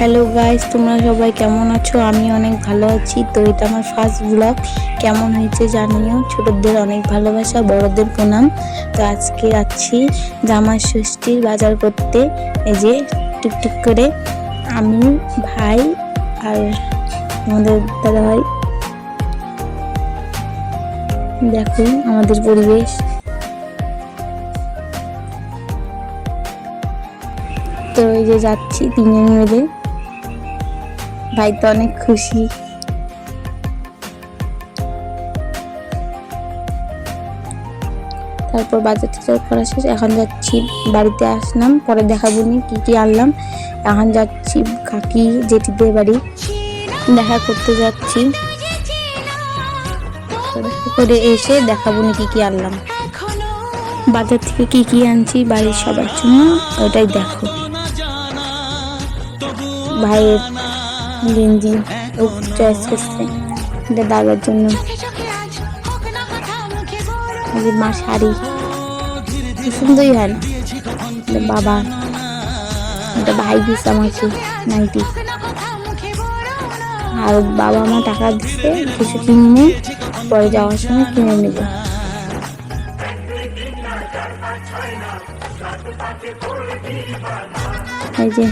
Hello guys তোমরা সবাই কেমন আছো? আমি অনেক ভালো আছি। তো এটা আমার ফার্স্ট ব্লগ কেমন হয়েছে জানিও? ছোটদের অনেক ভালোবাসা, বড়দের প্রণাম। তো আজকে যাচ্ছি জামাই ষষ্ঠীর বাজার করতে। এই যে টুকটুক করে আমি, ভাই আর আমাদের দাদা ভাই দেখো আমাদের পরিবেশ। তো এই যে যাচ্ছি তিনজন মিলে। ভাই তো অনেক খুশি। তারপর বাজার টাজার করা শেষ, এখন যাচ্ছি বাড়িতে আসলাম, পরে দেখাবো নি কি কি আনলাম। এখন যাচ্ছি কাকি জেঠিদের বাড়ি, দেখা করতে যাচ্ছি। করে এসে দেখাবো নি কি কি আনলাম। বাজার থেকে কি কি আনছি বাড়ির সবার জন্য, ওটাই দেখো। ভাইয়ের গেঞ্জি চয়েস করছে। এটা দাদার জন্য। মা শাড়ি। সুন্দরই হয় না। বাবা। এটা ভাই দিচ্ছে আমাকে, নাইটি। আর বাবা মা টাকা দিচ্ছে কিছু কিনে, পরে যাওয়ার সময় কিনে নেবে। এই যে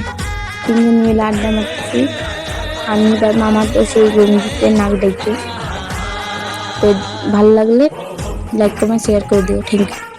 তিনজন মিলে আড্ডা মারতেছি। আমি তার মামা তো সেই গঞ্জিতে নাক ডেকে তো ভালো লাগলে লাইক কমেন্ট শেয়ার করে দিও। Thank you